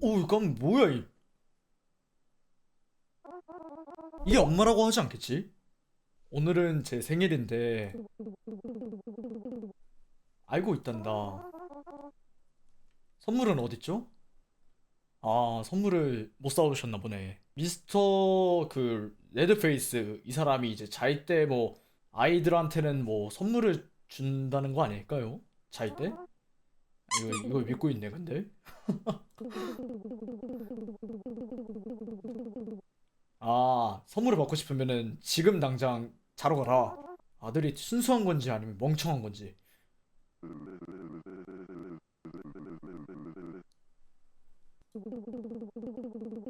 오, 이건 뭐야 이? 이게 엄마라고 하지 않겠지? 오늘은 제 생일인데 알고 있단다. 선물은 어딨죠? 아, 선물을 못 사오셨나 보네. 미스터 그 레드페이스 이 사람이 이제 잘때뭐 아이들한테는 뭐 선물을 준다는 거 아닐까요? 잘 때? 이거 이거 믿고 있네 근데. 아, 선물을 받고 싶으면은 지금 당장 자러 가라. 아들이 순수한 건지 아니면 멍청한 건지.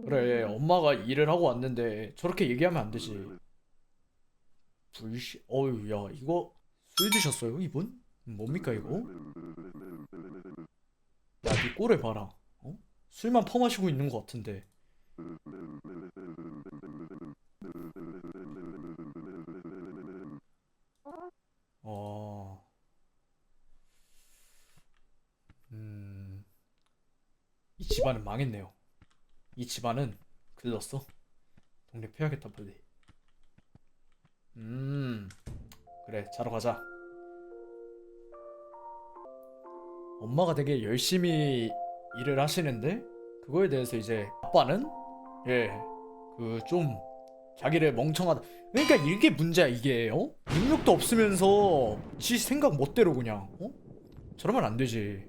그래, 엄마가 일을 하고 왔는데 저렇게 얘기하면 안 되지. 불씨, 어휴, 야, 이거 술 드셨어요, 이분? 뭡니까 이거? 야, 네 꼴을 봐라. 어? 술만 퍼마시고 있는 것 같은데. 어, 음, 이 집안은 망했네요. 이 집안은 글렀어. 동네 패야겠다, 빨리. 음, 그래, 자러 가자. 엄마가 되게 열심히 일을 하시는데, 그거에 대해서 이제 아빠는, 예, 그 좀 자기를 멍청하다. 그러니까 이게 문제야, 이게, 어? 능력도 없으면서 지 생각 멋대로 그냥, 어? 저러면 안 되지.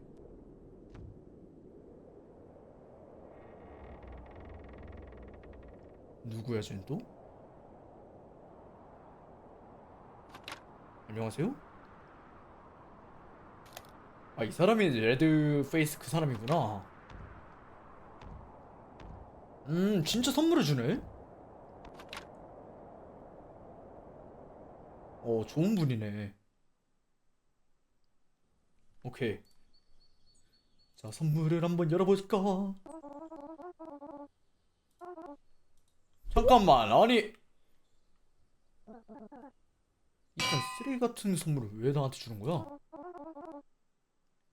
누구야, 쟤는 또? 안녕하세요? 아, 이 사람이 레드 페이스 그 사람이구나. 음, 진짜 선물을 주네? 어, 좋은 분이네. 오케이. 자, 선물을 한번 열어볼까? 잠깐만, 아니. 이런 쓰레기 같은 선물을 왜 나한테 주는 거야?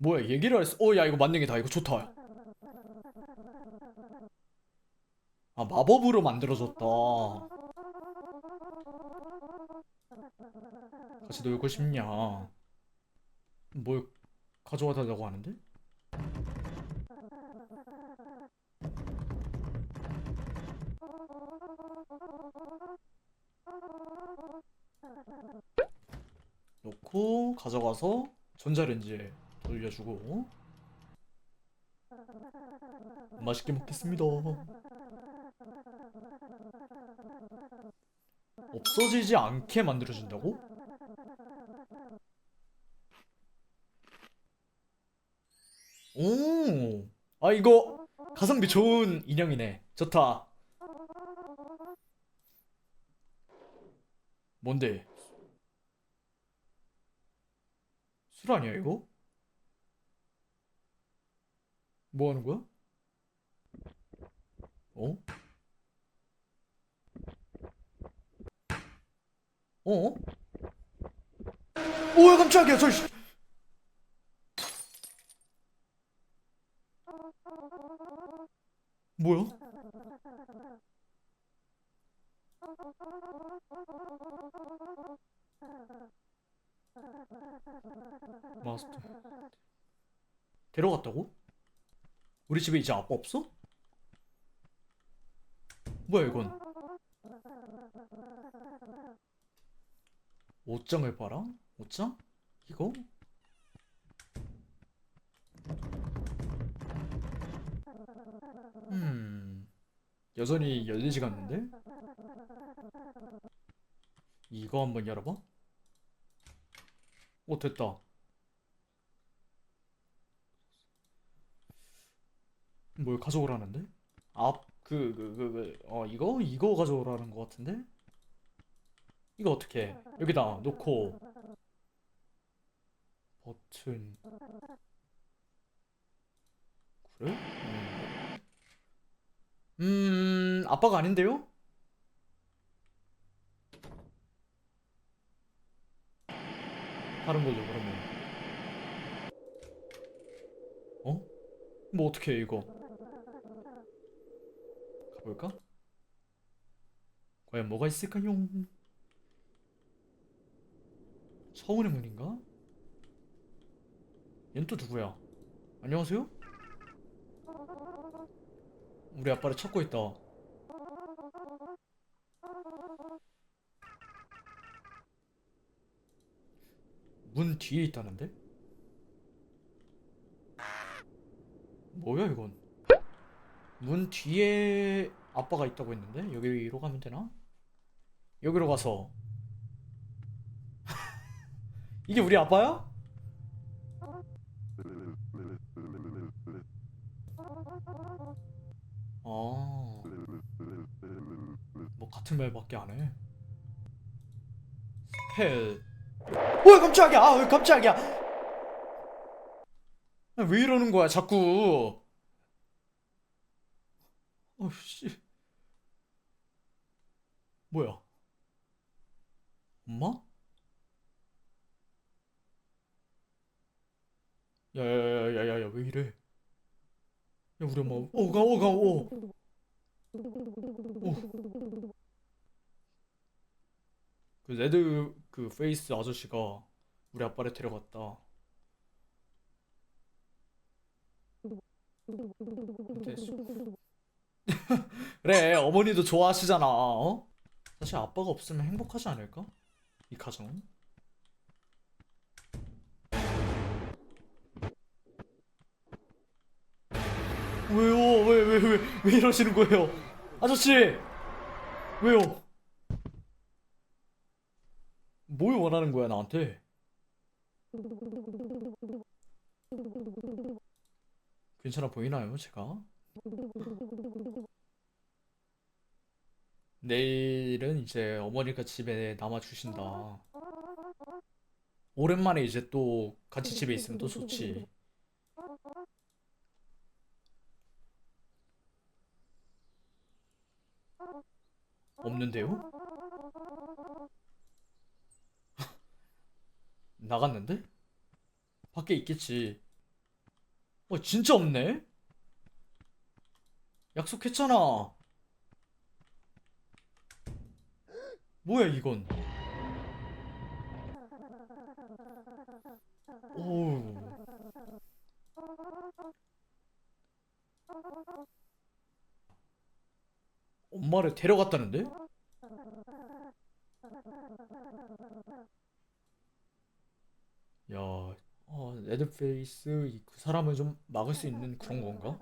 뭐야, 얘기를 했어. 어, 야, 이거 만능이다. 이거 좋다. 아, 마법으로 만들어졌다. 같이 놀고 싶냐? 뭘 가져와 달라고 하는데? 놓고 가져가서 전자레인지에 돌려주고 맛있게 먹겠습니다. 없어지지 않게 만들어준다고? 오, 아 이거 가성비 좋은 인형이네. 좋다. 뭔데? 술 아니야 이거? 뭐 하는 거야? 어? 어? 오야 깜짝이야 저 씨. 뭐야? 마스터 데려갔다고? 우리 집에 이제 아빠 없어? 뭐야 이건 옷장을 봐라? 옷장? 이거? 음 여전히 14시간 인데 이거 한번 열어봐 오 됐다 뭘 가져오라는데? 앞그그그 이거 이거 가져오라는 것 같은데? 이거 어떻게 해? 여기다 놓고 버튼 그래? 음, 음 아빠가 아닌데요? 다른 걸로 그러면 어? 뭐 어떻게 해 이거? 가볼까? 과연 뭐가 있을까요? 서운의 문인가? 얜 또 누구야? 안녕하세요? 우리 아빠를 찾고 있다. 문 뒤에 있다는데? 뭐야 이건? 문 뒤에 아빠가 있다고 했는데 여기로 가면 되나? 여기로 가서 이게 우리 아빠야? 아, 뭐 같은 말밖에 안 해. 스펠. 왜 깜짝이야? 아, 왜 깜짝이야? 아, 왜 이러는 거야, 자꾸? 어, 씨. 뭐야? 엄마? 야야야야야야 왜 이래? 야 우리 엄마 오가 오가 오. 그 레드 그 페이스 아저씨가 우리 아빠를 데려갔다. 수- 그래 어머니도 좋아하시잖아. 어? 사실 아빠가 없으면 행복하지 않을까? 이 가정은? 왜요? 왜 왜 왜 왜 이러시는 거예요? 아저씨 왜요? 뭘 원하는 거야 나한테? 괜찮아 보이나요 제가? 내일은 이제 어머니가 집에 남아 주신다. 오랜만에 이제 또 같이 집에 있으면 또 좋지. 없는데요? 나갔는데? 밖에 있겠지. 어, 진짜 없네? 약속했잖아. 뭐야, 이건? 오. 엄마를 데려갔다는데? 야, 어, 레드페이스 이- 그 사람을 좀 막을 수 있는 그런 건가?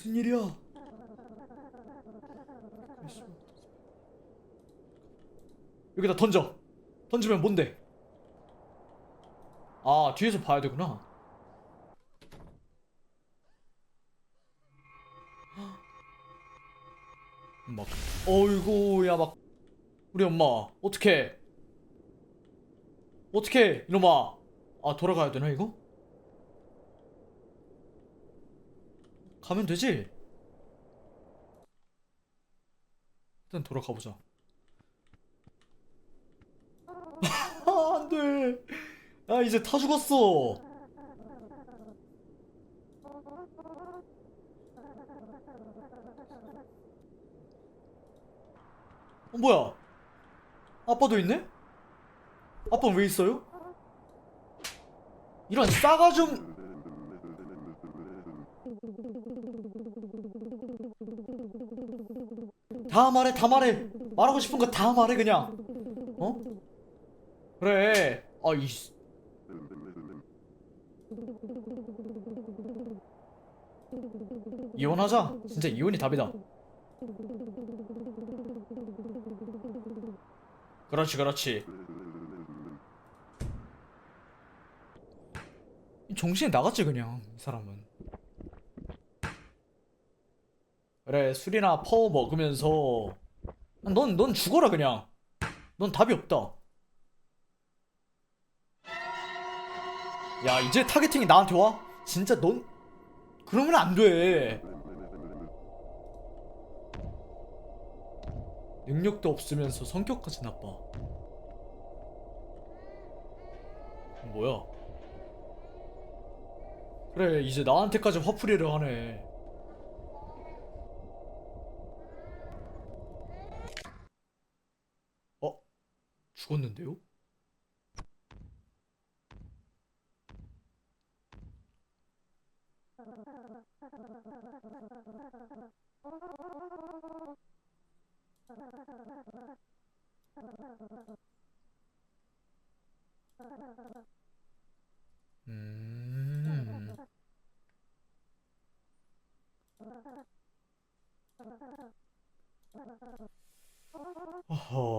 무슨 일이야? 여기다 던져. 던지면 뭔데? 아, 뒤에서 봐야 되구나. 막, 어이구, 야, 막, 우리 엄마, 어떡해? 어떡해, 이놈아. 아, 돌아가야 되나, 이거? 가면 되지? 일단 돌아가 보자. 아, 안 돼. 아, 이제 다 죽었어. 어, 뭐야? 아빠도 있네? 아빠는 왜 있어요? 이런 싸가 좀. 다 말해, 다 말해. 말하고 싶은 거 다 말해, 그냥. 어? 그래. 아, 이. 이혼하자. 진짜 이혼이 답이다. 그렇지, 그렇지. 정신이 나갔지 그냥 이 사람은. 그래 술이나 퍼 먹으면서 넌 넌 죽어라 그냥. 넌 답이 없다. 야 이제 타겟팅이 나한테 와? 진짜 넌 그러면 안 돼. 능력도 없으면서 성격까지 나빠. 뭐야? 그래 이제 나한테까지 화풀이를 하네. 어? 죽었는데요? 음. 어허.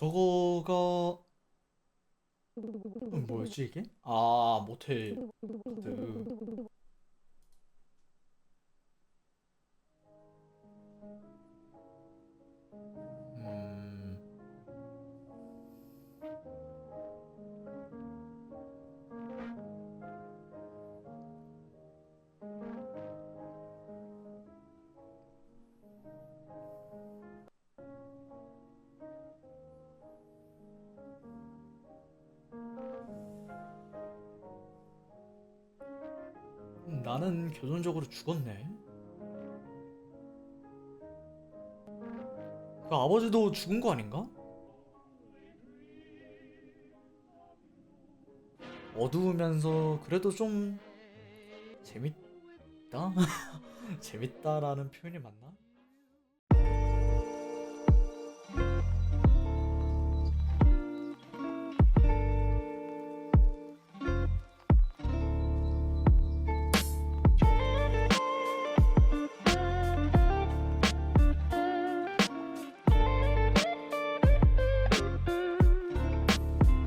저거가 음, 뭐였지 이게? 아 모텔 카 음, 나는 결론적으로 죽었네. 그 아버지도 죽은 거 아닌가? 어두우면서 그래도 좀 재밌다? 재밌다라는 표현이 맞나?